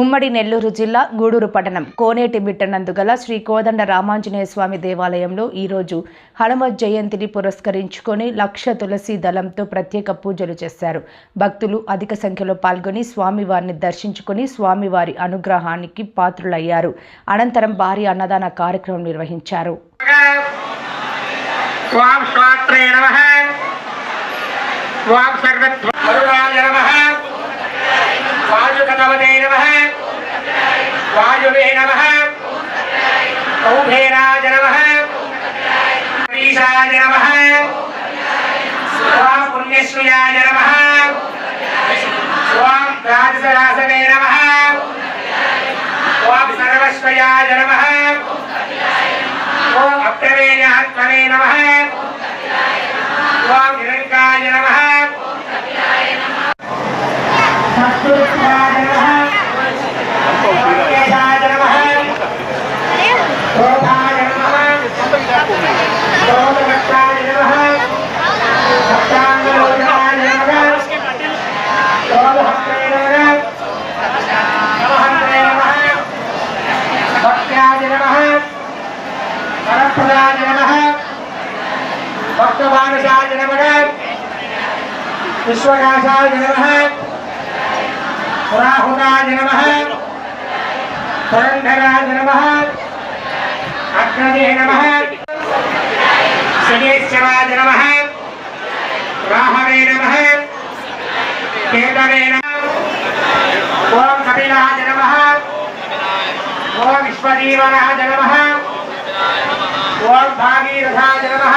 ఉమ్మడి నెల్లూరు జిల్లా గూడూరు పట్టణం. కోనేటి మిట్టనందు గల శ్రీ కోదండ రామాంజనేయ స్వామి దేవాలయంలో ఈరోజు హనుమత్ జయంతిని పురస్కరించుకొని లక్ష తులసి దళంతో ప్రత్యేక పూజలు చేశారు. భక్తులు అధిక సంఖ్యలో పాల్గొని స్వామివారిని దర్శించుకొని స్వామివారి అనుగ్రహానికి పాత్రులయ్యారు. అనంతరం భారీ అన్నదాన కార్యక్రమం నిర్వహించారు. त्वां वायुवे नमः कौभेराज భక్తమానసాయ నమః విశ్వకాశాయ నమః పురాహుతాయ నమః పురంధరాయ నమః అగ్నదే నమః శనేశ్వరాయ నమః రాహవే నమః కేదవే నమః కపిలాయ నమః ఓం విశ్వదేవనాయ భాగీరథాయ నమః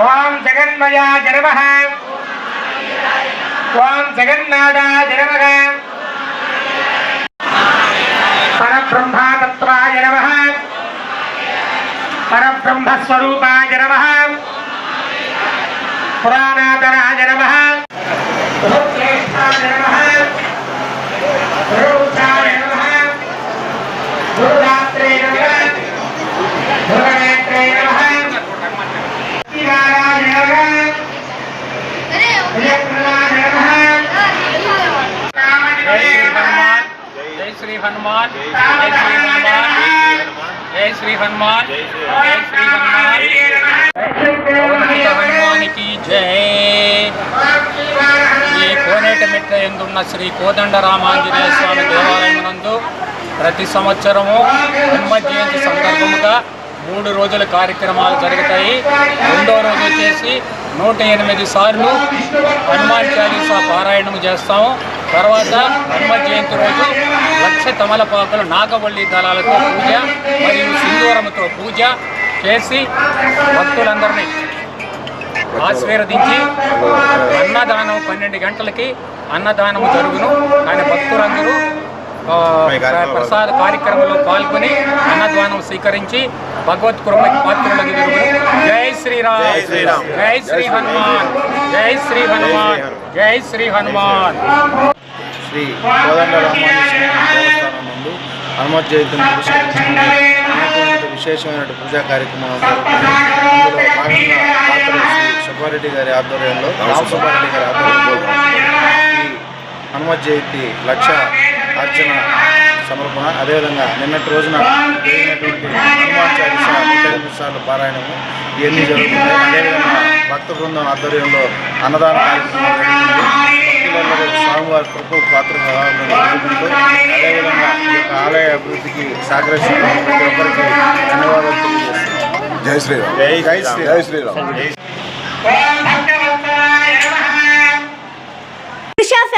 ఓం జగన్మయా జనమ ఓం జగన్నాథాయ నమ పరబ్రహ్మాతత్వాయ నమ పరబ్రహ్మస్వరూపాయ నమ పురాణాతరాయ నమ నమ హనుమాన్. జై శ్రీ హనుమాన్. జై శ్రీ హనుమాన్. జై శ్రీ హనుమాన్. హనుమానికి జై. ఈ కోనేట మెట్ల ఎందున్న శ్రీ కోదండ రామాంజనేయ స్వామి దేవాలయం నందు ప్రతి సంవత్సరము హనుమత్ జయంతి సందర్భముగా మూడు రోజుల కార్యక్రమాలు జరుగుతాయి. రెండో రోజు వచ్చేసి నూట ఎనిమిది సార్లు హనుమాన్ చాలీసా పారాయణం చేస్తాము. తర్వాత హనుమత్ జయంతి రోజు లక్ష తమలపాకులు నాగవల్లి దళాలతో పూజ మరియు సింధూరముతో పూజ చేసి భక్తులందరినీ ఆశీర్వదించి అన్నదానం పన్నెండు గంటలకి అన్నదానం జరుగును. కానీ భక్తులందరూ ప్రసాద కార్యక్రమంలో పాల్గొని అన్నదానం స్వీకరించి భగవత్ కృపకి పాత్రులకు జరుగును జై శ్రీరామ్. జై శ్రీరామ్. జై శ్రీ హనుమాన్. జై శ్రీ హనుమాన్. జై శ్రీ హనుమాన్. శ్రీ కోదండ రామానుజ దేవస్థానం నందు హనుమత్ జయంతిని పురస్కరించుకుని విశేషమైన పూజా కార్యక్రమం అందులో భాగంగా సుబ్బారెడ్డి గారి ఆధ్వర్యంలో రామ్ సుబ్బారెడ్డి గారి ఆధ్వర్యంలో హనుమత్ జయంతి లక్ష అర్చన సమర్పణ. అదేవిధంగా నిన్నటి రోజున జరిగినటువంటి హనుమాన్ చాలీసా నూట పారాయణము ఇవన్నీ జరుగుతున్నాయి. అదేవిధంగా భక్త బృందం ఆధ్వర్యంలో అన్నదాన కార్యక్రమం స్వామివారి కృప పాత్ర అదేవిధంగా ఈ యొక్క ఆలయ అభివృద్ధికి సహకరిస్తున్న ప్రతి ఒక్కరికి ధన్యవాదాలు తెలియజేస్తున్నాను. జై శ్రీరామ్. జై శ్రీరామ్. జై శ్రీరామ్ ఓం భక్తవత్సలాయ నమః Usha fashion